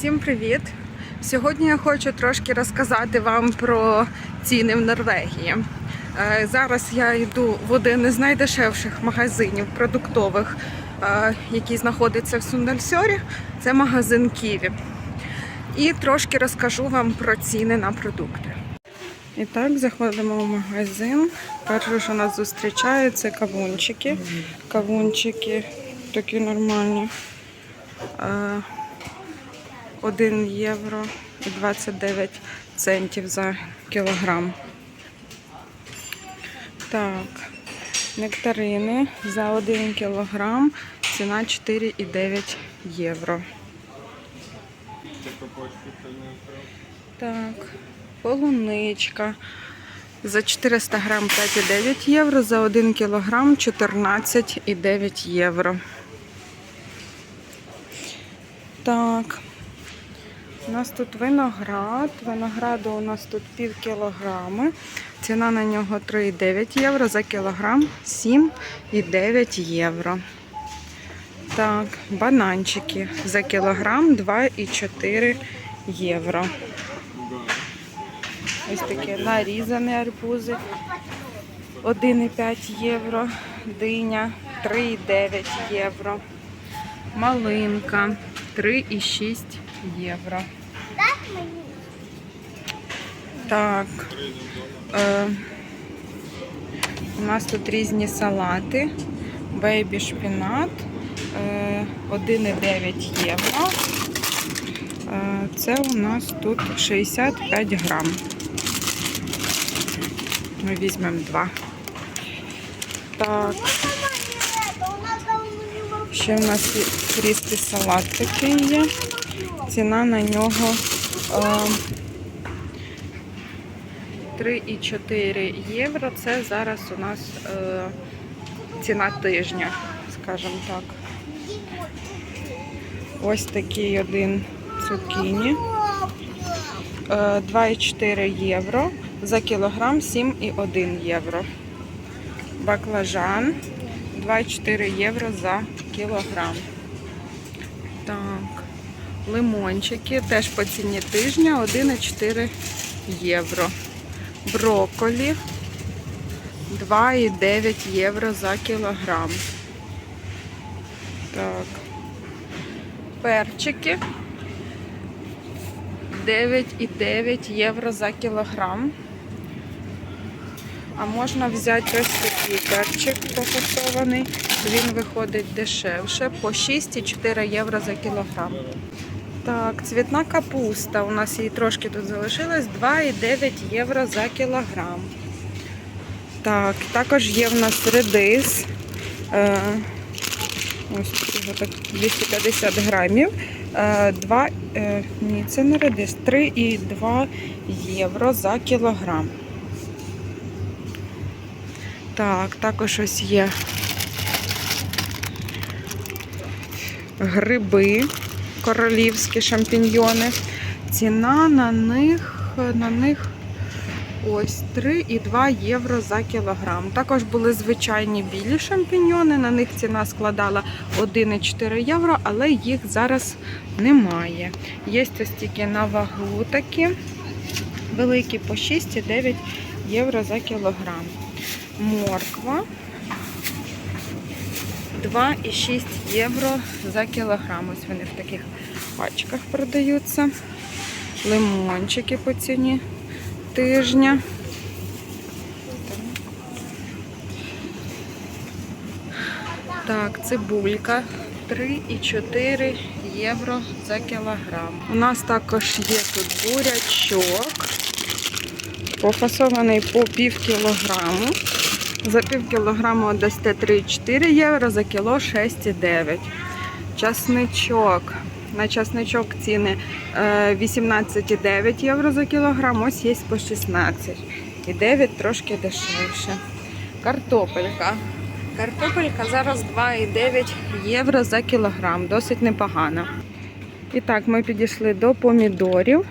Всім привіт! Сьогодні я хочу трошки розказати вам про ціни в Норвегії. Е, Зараз я йду в один із найдешевших магазинів продуктових, е, який знаходиться в Сундальсьорі. Це магазин Ківі. І трошки розкажу вам про ціни на продукти. І так, заходимо в магазин. Перше, що нас зустрічає, це кавунчики. Кавунчики такі нормальні. Е, 1 євро і 29 центів за кілограм. Так, нектарини за 1 кілограм ціна 4,9 євро. Так, полуничка. За 400 грам 5,9 євро, за 1 кілограм 14,9 євро. Так. У нас тут виноград. Винограду у нас тут пів кілограми. Ціна на нього 3,9 євро, за кілограм 7,9 євро. Так, бананчики за кілограм 2,4 євро. Ось такі нарізані арбузи 1,5 євро, диня 3,9 євро, малинка 3,6 євро. Так. Е, у нас тут різні салати. Бейбі шпінат е, 1,9 євро. Е, це у нас тут 65 грам. Ми візьмемо два. Так, ще у нас є салат такий є. Ціна на нього 3,4 євро. Це зараз у нас е, ціна тижня, скажімо так. Ось такий один цукіні. Е, 2,4 євро. За кілограм 7,1 євро. Баклажан 2,4 євро за кілограм. Так, лимончики теж по ціні тижня 1,4 євро. Брокколі 2,9 євро за кілограм. Так. Перчики 9,9 євро за кілограм. А можна взяти ось такий перчик пофасований. Він виходить дешевше по 6,4 євро за кілограм. Так, цвітна капуста. У нас її трошки тут залишилось 2,9 євро за кілограм. Так, також є в нас редис. Е, ось тут так 250 грамів. Е, 2, е, ні, це не редис, 3,2 євро за кілограм. Так, також ось є гриби, королівські шампіньйони. Ціна на них, на них ось 3,2 євро за кілограм. Також були звичайні білі шампіньйони, на них ціна складала 1,4 євро, але їх зараз немає. Є ось тільки на вагу такі великі по 6,9 євро за кілограм. Морква 2,6 євро за кілограм. Ось вони в таких пачках продаються. Лимончики по ціні тижня. Так, цибулька 3,4 євро за кілограм. У нас також є тут бурячок, пофасований по пів кілограму. За пів кілограму дасте 3,4 євро, за кіло 6,9. Часничок. На часничок ціни е, 18,9 євро за кілограм, ось є по 16. І 9 трошки дешевше. Картопелька. Картопелька зараз 2,9 євро за кілограм, досить непогано. І так, ми підійшли до помідорів.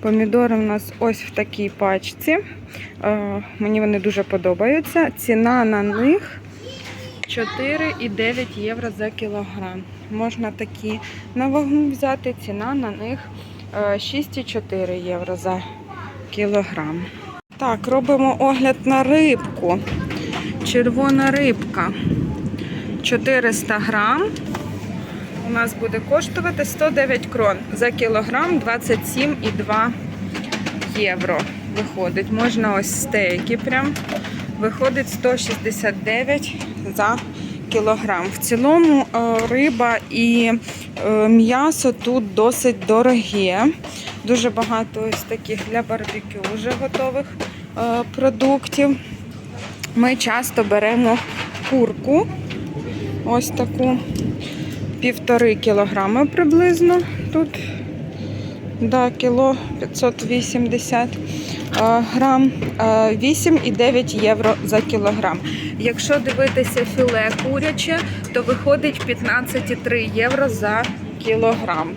Помідори у нас ось в такій пачці. Е, Мені вони дуже подобаються. Ціна на них 4,9 євро за кілограм. можна такі на вагу взяти. Ціна на них е, 6,4 євро за кілограм. Так, робимо огляд на рибку. Червона рибка 400 грам. У нас буде коштувати 109 крон за кілограм 27,2 євро. Виходить. Можна ось стейки прям. Виходить 169 за кілограм. В цілому е, риба і е, м'ясо тут досить дороге. Дуже багато ось таких для барбекю вже готових е, продуктів. Ми часто беремо курку, ось таку півтори кілограми приблизно тут. Да, кіло 580 е, грам, е, 8,9 євро за кілограм. Якщо дивитися філе куряче, то виходить 15,3 євро за кілограм.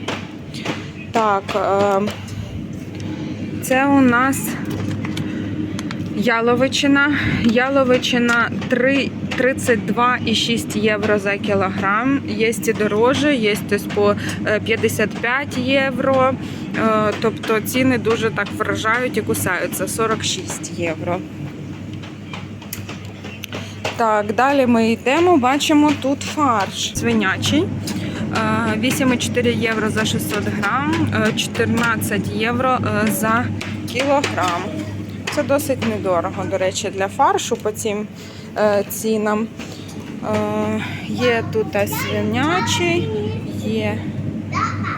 Так, е, це у нас яловичина. Яловичина 3 32,6 євро за кілограм. Є і дороже, є по е, 55 євро. Е, Тобто ціни дуже так вражають і кусаються 46 євро. Так, далі ми йдемо, бачимо тут фарш свинячий. Е, 8,4 євро за 600 грам, е, 14 євро е, за кілограм. Це досить недорого, до речі, для фаршу по цим е, цінам. Е, Є тут свинячий, є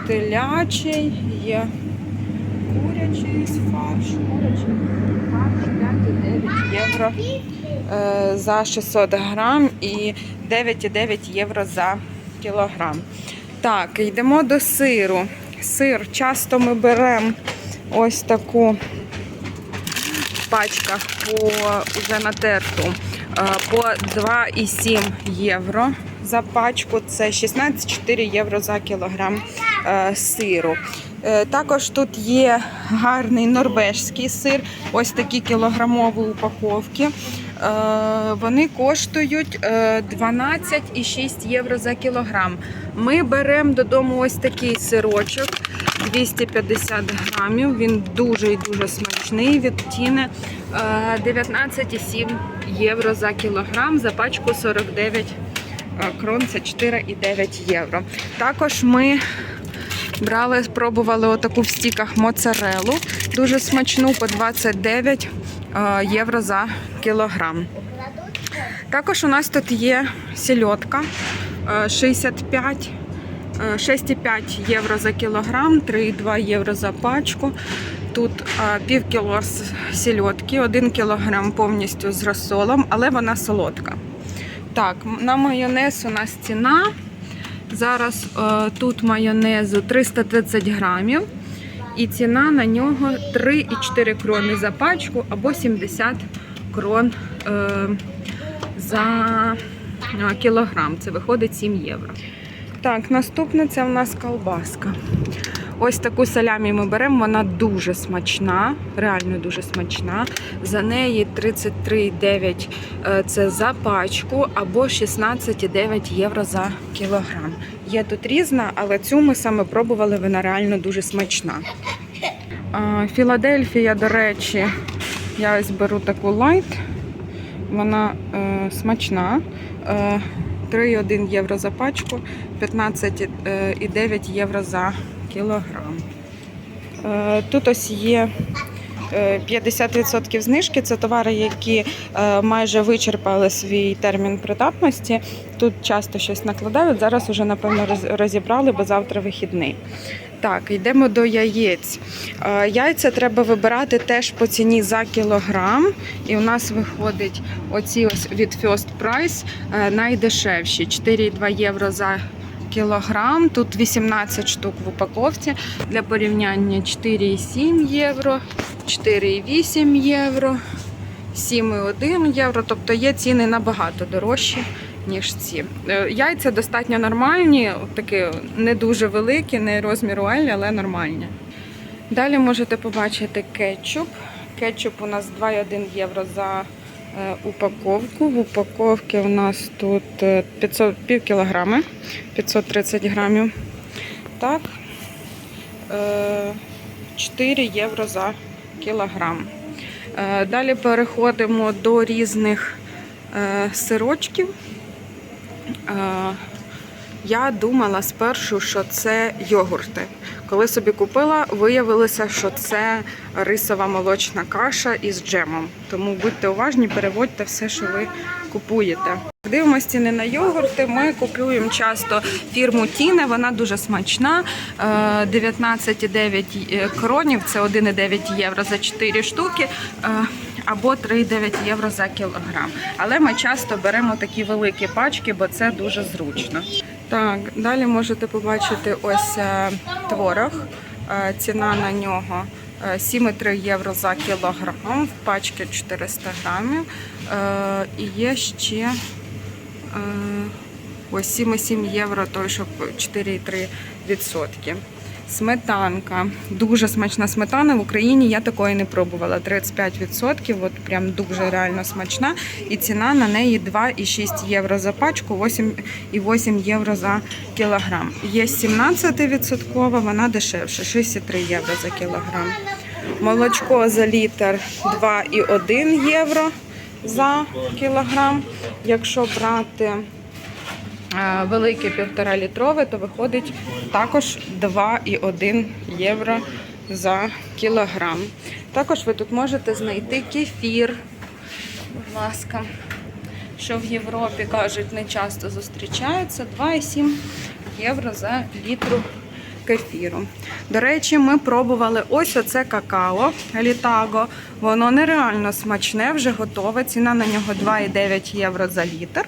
телячий, є курячий з фарш. Курячий фарш 5,9 євро е, за 600 грам і 9,9 євро за кілограм. Так, йдемо до сиру. Сир часто ми беремо ось таку пачках по вже натерту е, по 2,7 євро за пачку. Це 16,4 євро за кілограм е, сиру. Е, Також тут є гарний норвежський сир, ось такі кілограмові упаковки. Вони коштують е, 12,6 євро за кілограм. Ми беремо додому ось такий сирочок 250 грамів. Він дуже і дуже смачний. Відтіне 19,7 євро за кілограм, за пачку 49 е, крон, це 4,9 євро. Також ми брали, спробували отаку в стіках моцарелу, дуже смачну по 29 е, євро за кілограм. Також у нас тут є сільотка е, 65 е, 6,5 євро за кілограм, 3,2 євро за пачку. Тут пів кіло сільотки, 1 кілограм повністю з розсолом, але вона солодка. Так, на майонез у нас ціна. Зараз е, тут майонезу 330 грамів. І ціна на нього 3,4 крони за пачку або 70 крон е, за кілограм. Це виходить 7 євро. Так, наступне це в нас колбаска. Ось таку салямі ми беремо, вона дуже смачна, реально дуже смачна. За неї 33,9 е, це за пачку або 16,9 євро за кілограм. Є тут різна, але цю ми саме пробували, вона реально дуже смачна. Філадельфія, до речі, я ось беру таку лайт. Вона е, смачна. Е, 3,1 євро за пачку, 15,9 євро за кілограм. Е, Тут ось є е, 50% знижки. Це товари, які е, майже вичерпали свій термін придатності. Тут часто щось накладають. Зараз вже, напевно, розібрали, бо завтра вихідний. Так, йдемо до яєць. Е, Яйця треба вибирати теж по ціні за кілограм. І у нас виходить оці ось від First Price е, найдешевші 4,2 євро за кілограм. Тут 18 штук в упаковці. Для порівняння 4,7 євро, 4,8 євро, 7,1 євро. Тобто є ціни набагато дорожчі. Ніж ці Е, яйця достатньо нормальні, такі не дуже великі, не розміру L, але нормальні. Далі можете побачити кетчуп. Кетчуп у нас 2,1 євро за е, упаковку. В упаковці у нас тут е, 500, пів кілограми, 530 грамів. Так. Е, 4 євро за кілограм. Е, Далі переходимо до різних е, сирочків. Е, Я думала спершу, що це йогурти. Коли собі купила, виявилося, що це рисова молочна каша із джемом. Тому будьте уважні, переводьте все, що ви купуєте. Дивимось ціни на йогурти. Ми купуємо часто фірму Тіне, вона дуже смачна. Е, 19,9 кронів, це 1,9 євро за 4 штуки. Е, Або 3,9 євро за кілограм. Але ми часто беремо такі великі пачки, бо це дуже зручно. Так, далі можете побачити ось е, творог. Е, Ціна на нього е, 7,3 євро за кілограм, в пачці 400 грамів. Е, І є ще е, ось 7,7 євро, той, що 4,3%. Сметанка. Дуже смачна сметана. В Україні я такої не пробувала. 35%, от прям дуже реально смачна. І ціна на неї 2,6 євро за пачку, 8,8 євро за кілограм. Є 17%, вона дешевше, 63 євро за кілограм. Молочко за літр 2,1 євро за кілограм. Якщо брати велике півтора літрове, то виходить також 2,1 євро за кілограм. Також ви тут можете знайти кефір. Будь ласка, що в Європі кажуть, не часто зустрічається 2,7 євро за літру кефіру. До речі, ми пробували ось оце какао літаго. Воно нереально смачне, вже готове. Ціна на нього 2,9 євро за літр.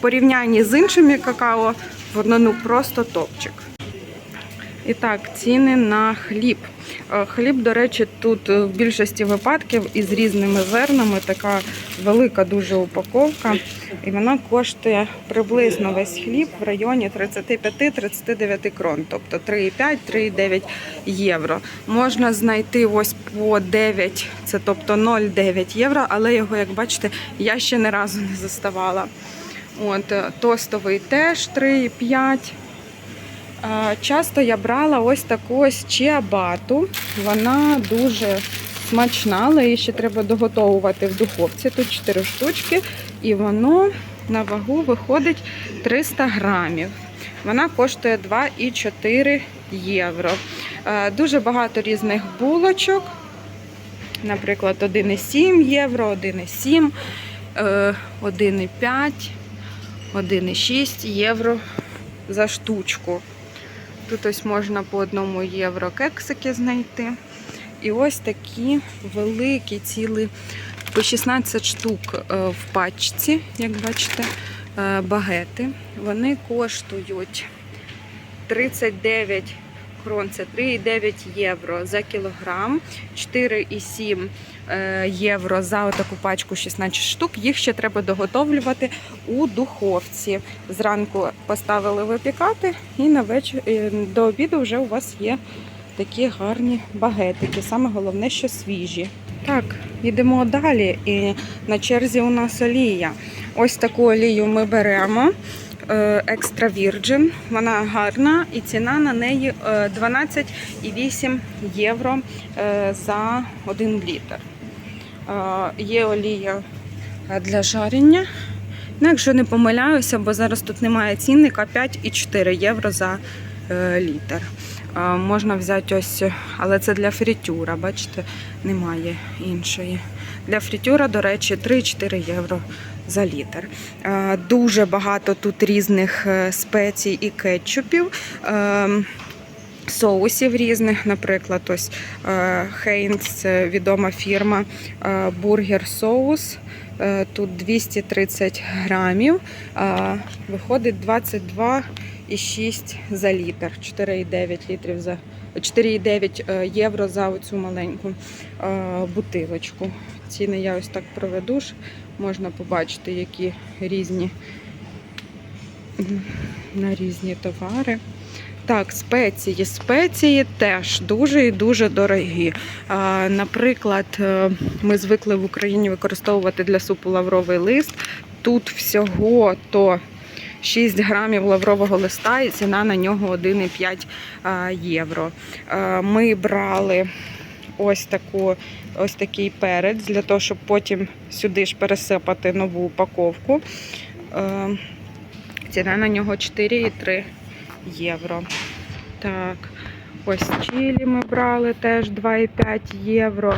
В порівнянні з іншими какао, воно ну просто топчик. І так, ціни на хліб. Е, Хліб, до речі, тут е, в більшості випадків із різними зернами така велика дуже упаковка. І вона коштує приблизно весь хліб в районі 35-39 крон, тобто 3,5-3,9 євро. Можна знайти ось по 9, це тобто 0,9 євро, але його, як бачите, я ще не разу не заставала. От, е, тостовий теж 3,5. Часто я брала ось таку ось чиабату. Вона дуже смачна, але її ще треба доготовувати в духовці. Тут 4 штучки, і воно на вагу виходить 300 грамів. Вона коштує 2,4 євро. Е, Дуже багато різних булочок. Наприклад, 1,7 євро, 1,7, е, 1,5, 1,6 євро за штучку. Тут ось можна по одному євро кексики знайти. І ось такі великі ціли по 16 штук е, в пачці, як бачите, е, багети. Вони коштують 39 крон, це 3,9 євро за кілограм, 4,7 е, євро за таку пачку 16 штук. Їх ще треба доготовлювати у духовці. Зранку поставили випікати, і на вечір е, до обіду вже у вас є такі гарні багетики. Саме головне, що свіжі. Так, йдемо далі. І на черзі у нас олія. Ось таку олію ми беремо. е, Екстра Virgin. Вона гарна і ціна на неї е, 12,8 євро е, за 1 літр. Є олія для жарення. Ну, якщо не помиляюся, бо зараз тут немає цінника 5,4 євро за е, літр. Можна взяти ось, але це для фрітюра, бачите, немає іншої. Для фрітюра, до речі, 3-4 євро за літр. Дуже багато тут різних е, спецій і кетчупів. Соусів різних, наприклад, ось Хейнс, відома фірма е, бургер соус. Е, Тут 230 грамів, виходить 22,6 за літр, 4,9 літрів за 4,9 е, євро за оцю маленьку е, бутилочку. Ціни я ось так проведу. Можна побачити, які різні на різні товари. Так, спеції. Спеції теж дуже і дуже дорогі. Наприклад, е, ми звикли в Україні використовувати для супу лавровий лист. Тут всього то 6 грамів лаврового листа і ціна на нього 1,5 євро. Ми брали ось таку. Ось такий перець для того, щоб потім сюди ж пересипати нову упаковку. Е, Ціна на нього 4,3 євро. Так, ось чилі ми брали теж 2,5 євро.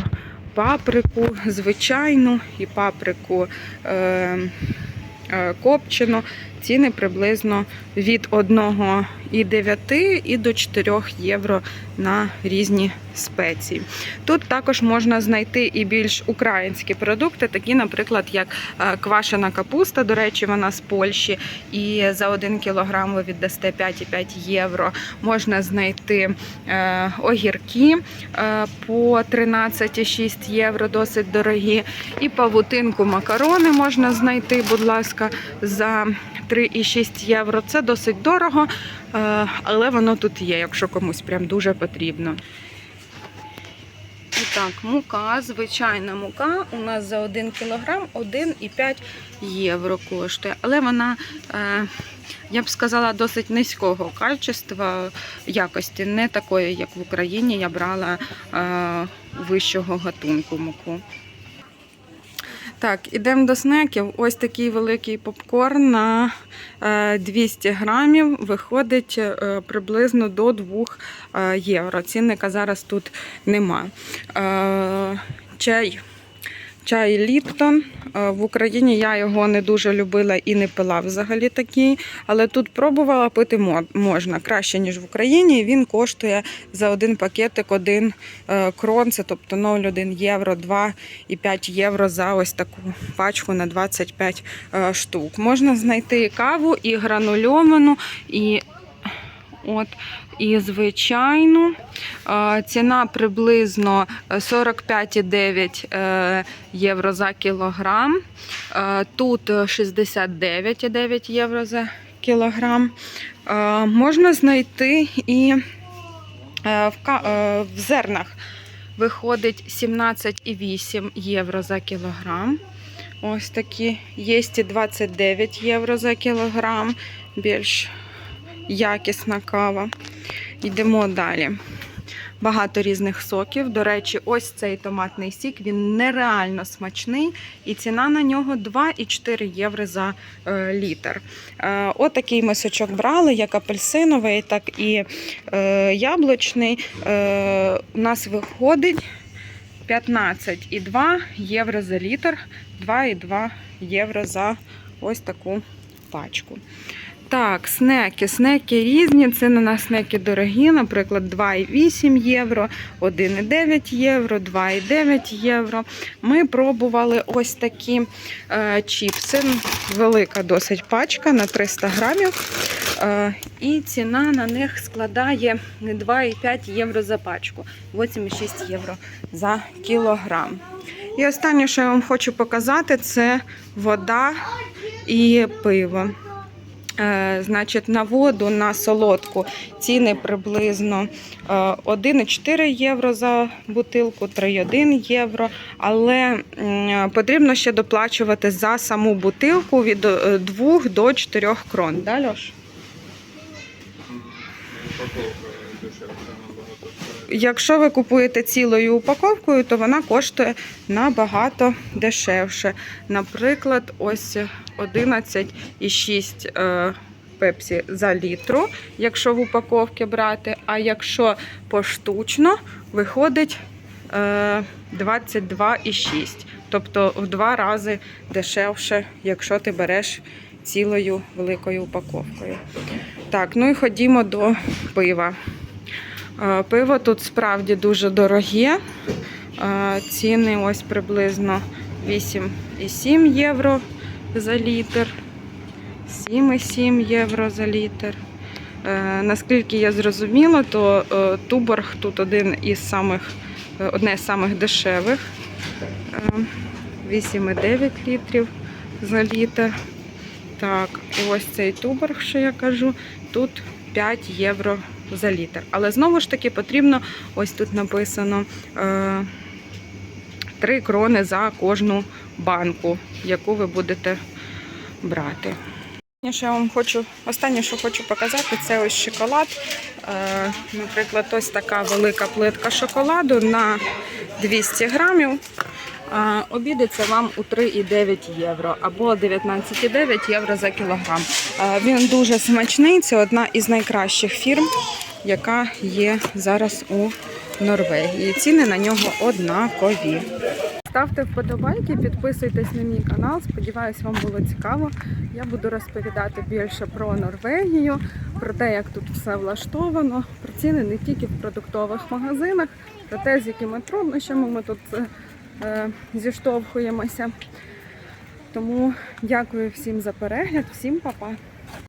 Паприку звичайну і паприку е, е, копчену. Ціни приблизно від 1,9 і до 4 євро на різні спеції. Тут також можна знайти і більш українські продукти, такі, наприклад, як е, квашена капуста. До речі, вона з Польщі, і за 1 кілограм ви віддасте 5,5 євро. Можна знайти е, огірки е, по 13,6 євро, досить дорогі. І павутинку макарони можна знайти, будь ласка, за 3,6 євро. Це досить дорого, е, але воно тут є, якщо комусь прям дуже потрібно. І так, мука, звичайна мука у нас за 1 кілограм 1,5 євро коштує. Але вона, е, я б сказала, досить низького качества, якості, не такої, як в Україні. Я брала е, вищого гатунку муку. Так, ідемо до снеків. Ось такий великий попкорн на е, 200 грамів виходить е, приблизно до 2 е, євро. Цінника зараз тут нема. Е, Чай. Чай Ліптон. Е, В Україні я його не дуже любила і не пила взагалі такий. Але тут пробувала пити можна краще, ніж в Україні. Він коштує за один пакетик 1 крон, це тобто 0,1 євро, 2,5 євро за ось таку пачку на 25 е, штук. Можна знайти і каву, і гранульовану, і От, і звичайну. Е, Ціна приблизно 45,9 е, євро за кілограм. Е, Тут 69,9 євро за кілограм. Е, Можна знайти і е, в е, зернах виходить 17,8 євро за кілограм. Ось такі. Є і 29 євро за кілограм. Більш якісна кава. Йдемо далі. Багато різних соків. До речі, ось цей томатний сік, він нереально смачний, і ціна на нього 2,4 євро за е, літр. Е, отакий ми сочок брали, як апельсиновий, так і е, яблучний. У нас виходить 15,2 євро за літр, 2,2 євро за ось таку пачку. Так, снеки. Снеки різні. Ціни на снеки дорогі, наприклад, 2,8 євро, 1,9 євро, 2,9 євро. Ми пробували ось такі е, чіпси. Велика досить пачка на 300 грамів. Е, і ціна на них складає 2,5 євро за пачку, 8,6 євро за кілограм. І останнє, що я вам хочу показати, це вода і пиво. Е, Значить, на воду на солодку ціни приблизно е, 1,4 євро за бутилку, 3,1 євро. Але потрібно ще доплачувати за саму бутилку від 2 до 4 крон. Да, Льош? Якщо ви купуєте цілою упаковкою, то вона коштує набагато дешевше. Наприклад, ось 11,6 е, пепсі за літру, якщо в упаковці брати. А якщо поштучно, виходить е, 22,6. Тобто в два рази дешевше, якщо ти береш цілою великою упаковкою. Так, ну і ходімо до пива. Е, Пиво тут справді дуже дороге. Е, Ціни ось приблизно 8,7 євро за літр, 7,7 євро за літр. Е, Наскільки я зрозуміла, то е, Туборг тут один із самих, е, одне з самих дешевих. Е, 8,9 літрів за літр. Так, ось цей Туборг, що я кажу, тут 5 євро за літр. Але знову ж таки потрібно, ось тут написано. Е, 3 крони за кожну банку, яку ви будете брати. Я вам хочу, останнє, що хочу показати, це ось шоколад. Е, наприклад, ось така велика плитка шоколаду на 200 грамів. Е, обійдеться вам у 3,9 євро або 19,9 євро за кілограм. Е, він дуже смачний, це одна із найкращих фірм, яка є зараз у Норвегії. Ціни на нього однакові. Ставте вподобайки, підписуйтесь на мій канал. Сподіваюсь, вам було цікаво. Я буду розповідати більше про Норвегію, про те, як тут все влаштовано, про ціни не тільки в продуктових магазинах, про те, з якими труднощами ми тут е, зіштовхуємося. Тому дякую всім за перегляд, всім па-па!